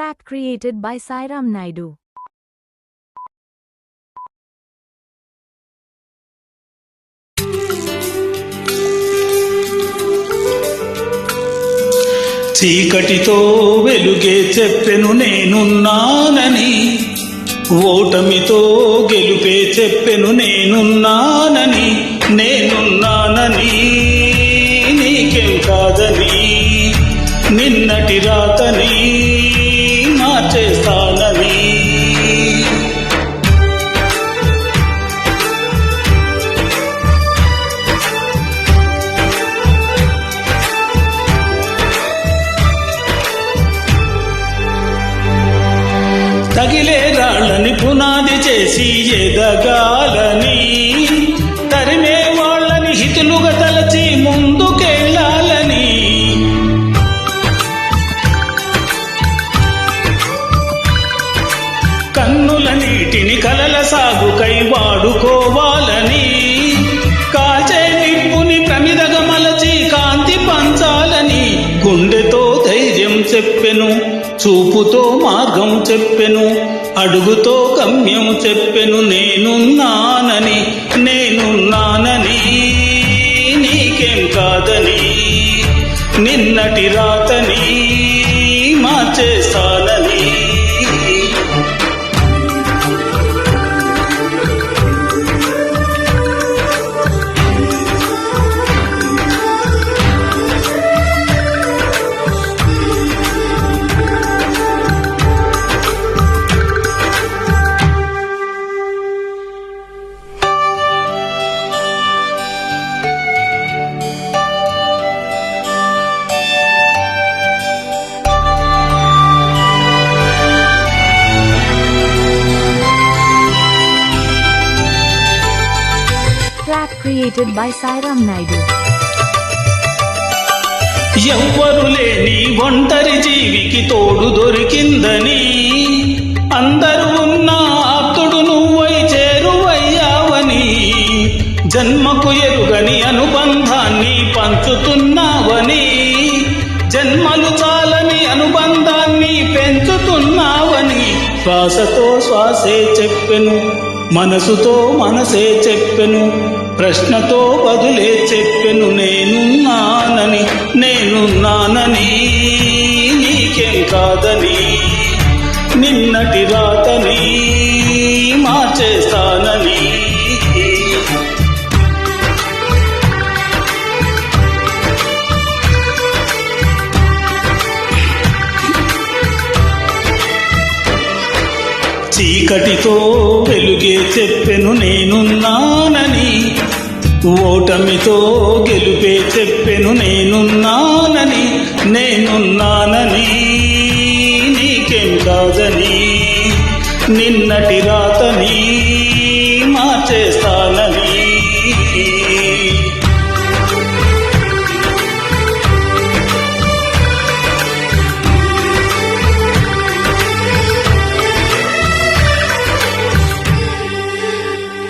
Track created by Sairam Naidu. చీకటితో వెలుగే చెప్పెను నేనున్నానని ఓటమితో గెలుపే చెప్పెను నేనున్నానని తగిలే రాళ్ళని పునాది చేసి ఎదగాలని. తరిమే వాళ్ళని హితులుగా తలచి ముందుకెళ్ళాలని. కన్నుల నీటిని కలల సాగుకై వాడుకోవాలని. కాచే నిప్పుని ప్రమిదగా మలచి కాంతి పంచాలని. గుండెతో ధైర్యం చెప్పెను చూపుతో మార్గం చెప్పెను అడుగుతో గమ్యం చెప్పెను నేనున్నానని నేనున్నానని నీకేం కాదని నిన్నటి రాతని track created by Sairam Naidu ఎవ్వరు లేని ఒంటరి జీవికి తోడు దొరికిందని అందరూ ఉన్న ఆప్తుడు నువ్వై చేరువయ్యావని జన్మకు ఎరుగని అనుబంధాన్ని పంచుతున్నావని జన్మలు చాలని అనుబంధాన్ని పెంచుతున్నావని శ్వాసతో శ్వాసే చెప్పెను మనసుతో మనసే చెప్పెను ప్రశ్నతో బదులే చెప్పెను నేనున్నానని నేనున్నానని నీకేం కాదని. నిన్నటి రాతని చీకటితో వెలుగే చెప్పెను నేనున్నానని ఓటమితో గెలుపే చెప్పెను నేనున్నానని నేనున్నానని నీకేం కాదని నిన్నటి రాతని మార్చేస్తానని